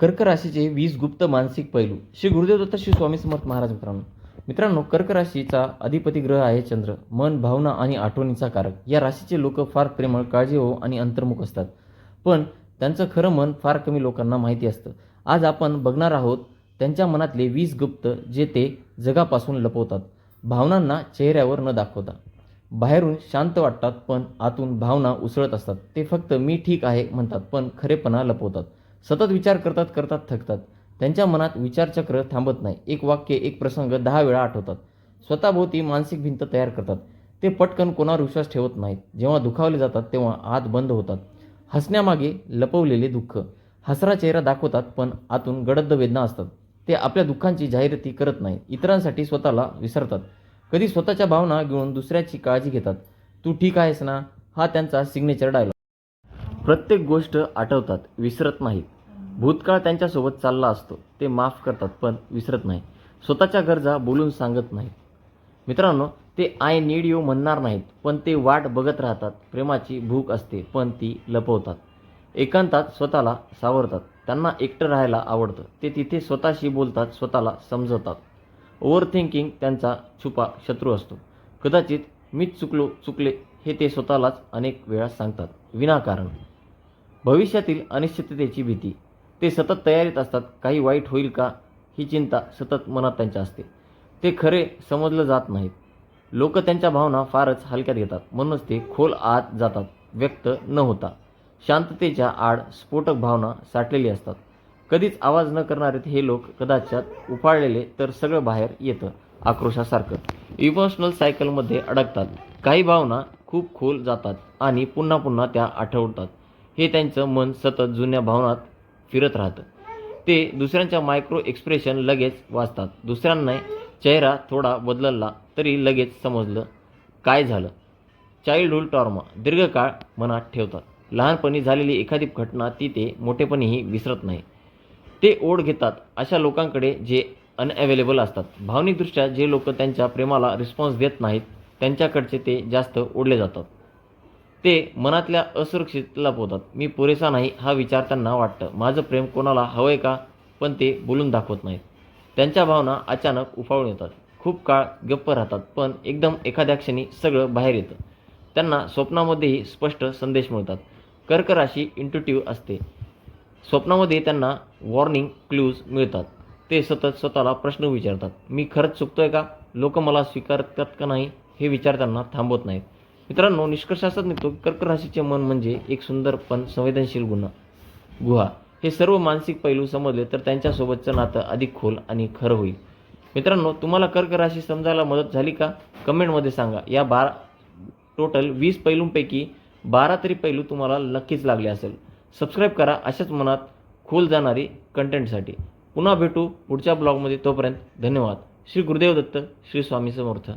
कर्क राशीचे वीस गुप्त मानसिक पैलू. श्री गुरुदेव दत्त श्री स्वामी समर्थ महाराज मित्रांनो. मित्रांनो कर्क राशीचा अधिपती ग्रह आहे चंद्र. मन भावना आणि आठवणीचा कारक. या राशीचे लोक फार प्रेमळ काळजीभाऊ आणि अंतर्मुख असतात. पण त्यांचं खरं मन फार कमी लोकांना माहिती असतं. आज आपण बघणार आहोत त्यांच्या मनातले वीस गुप्त जे ते जगापासून लपवतात. भावनांना चेहऱ्यावर न दाखवता. बाहेरून शांत वाटतात पण आतून भावना उसळत असतात. ते फक्त मी ठीक आहे म्हणतात पण खरेपणा लपवतात. सतत विचार करतात करतात थकतात. त्यांच्या मनात विचारचक्र थांबत नाही. एक वाक्य एक प्रसंग दहा वेळा आठवतात. स्वतःभोवती मानसिक भिंत तयार करतात. ते पटकन कोणावर विश्वास ठेवत नाहीत. जेव्हा दुखावले जातात तेव्हा आत बंद होतात. हसण्यामागे लपवलेले दुःख. हसरा चेहरा दाखवतात पण आतून गडद वेदना असतात. ते आपल्या दुःखांची जाहिराती करत नाहीत. इतरांसाठी स्वतःला विसरतात. कधी स्वतःच्या भावना घेऊन दुसऱ्याची काळजी घेतात. तू ठीक आहेस ना? हा त्यांचा सिग्नेचर डायलॉग प्रत्येक गोष्ट आठवतात विसरत नाहीत. भूतकाळ त्यांच्यासोबत चालला असतो ते माफ करतात पण विसरत नाही स्वतःच्या गरजा बोलून सांगत नाहीत. मित्रांनो ते आय नीड यू म्हणणार नाहीत पण ते वाट बघत राहतात. प्रेमाची भूक असते पण ती लपवतात. एकांतात स्वतःला सावरतात. त्यांना एकटं राहायला आवडतं. ते तिथे स्वतःशी बोलतात स्वतःला समजवतात. ओव्हर थिंकिंग त्यांचा छुपा शत्रू असतो. कदाचित मीच चुकलो चुकले हे ते स्वतःलाच अनेक वेळा सांगतात. विनाकारण. भविष्यातील अनिश्चिततेची भीती. ते सतत तयारीत असतात काही वाईट होईल का? ही चिंता सतत मनात त्यांच्या असते. ते खरे समजलं जात नाहीत. लोक त्यांच्या भावना फारच हलक्यात घेतात. म्हणूनच ते खोल आत जातात व्यक्त न होता. शांततेच्या आड स्फोटक भावना साठलेली असतात. कधीच आवाज न करणारे हे लोक कदाचित उफाळलेले तर सगळं बाहेर येतं आक्रोशासारखं. इमोशनल सायकलमध्ये अडकतात. काही भावना खूप खोल जातात आणि पुन्हा पुन्हा त्या आठवतात. हे त्यांचं मन सतत जुन्या भावनात फिरत राहतं. ते दुसऱ्यांच्या मायक्रो एक्सप्रेशन लगेच वाचतात. दुसऱ्यांना चेहरा थोडा बदलला तरी लगेच समजलं काय झालं. चाइल्डहुड टॉर्मा दीर्घकाळ मनात ठेवतात. लहानपणी झालेली एखादी घटना ती ते मोठेपणीही विसरत नाही. ते ओढ घेतात अशा लोकांकडे जे अनअवेलेबल असतात. भावनिकदृष्ट्या जे लोक त्यांच्या प्रेमाला रिस्पॉन्स देत नाहीत त्यांच्याकडचे ते जास्त ओढले जातात. ते मनातल्या असुरक्षित लपवतात मी पुरेसा नाही हा विचार त्यांना वाटतं. माझं प्रेम कोणाला हवंय का? पण ते बोलून दाखवत नाहीत. त्यांच्या भावना अचानक उफाळून येतात. खूप काळ गप्प राहतात पण एकदम एखाद्या क्षणी सगळं बाहेर येतं. त्यांना स्वप्नामध्येही स्पष्ट संदेश मिळतात. कर्क राशी इंटुटिव्ह असते. स्वप्नामध्ये त्यांना वॉर्निंग क्ल्यूज मिळतात. ते सतत स्वतःला प्रश्न विचारतात. मी खरंच चुकतोय का? लोक मला स्वीकारतात का नाही? हे विचार त्यांना थांबवत नाहीत. मित्रांनो निष्कर्ष असाच निघतो की कर्क राशीचे मन म्हणजे एक सुंदर पण संवेदनशील गुन्हा गुहा. हे सर्व मानसिक पैलू समजले तर त्यांच्यासोबतचं नातं अधिक खोल आणि खरं होईल. मित्रांनो तुम्हाला कर्क राशी समजायला मदत झाली का? कमेंटमध्ये सांगा. या बारा टोटल वीस पैलूंपैकी बारा तरी पैलू तुम्हाला नक्कीच लागले असेल. सबस्क्राईब करा अशाच मनात खोल जाणारी कंटेंटसाठी. पुन्हा भेटू पुढच्या ब्लॉगमध्ये. तोपर्यंत धन्यवाद. श्री गुरुदेव दत्त श्री स्वामी समर्थ.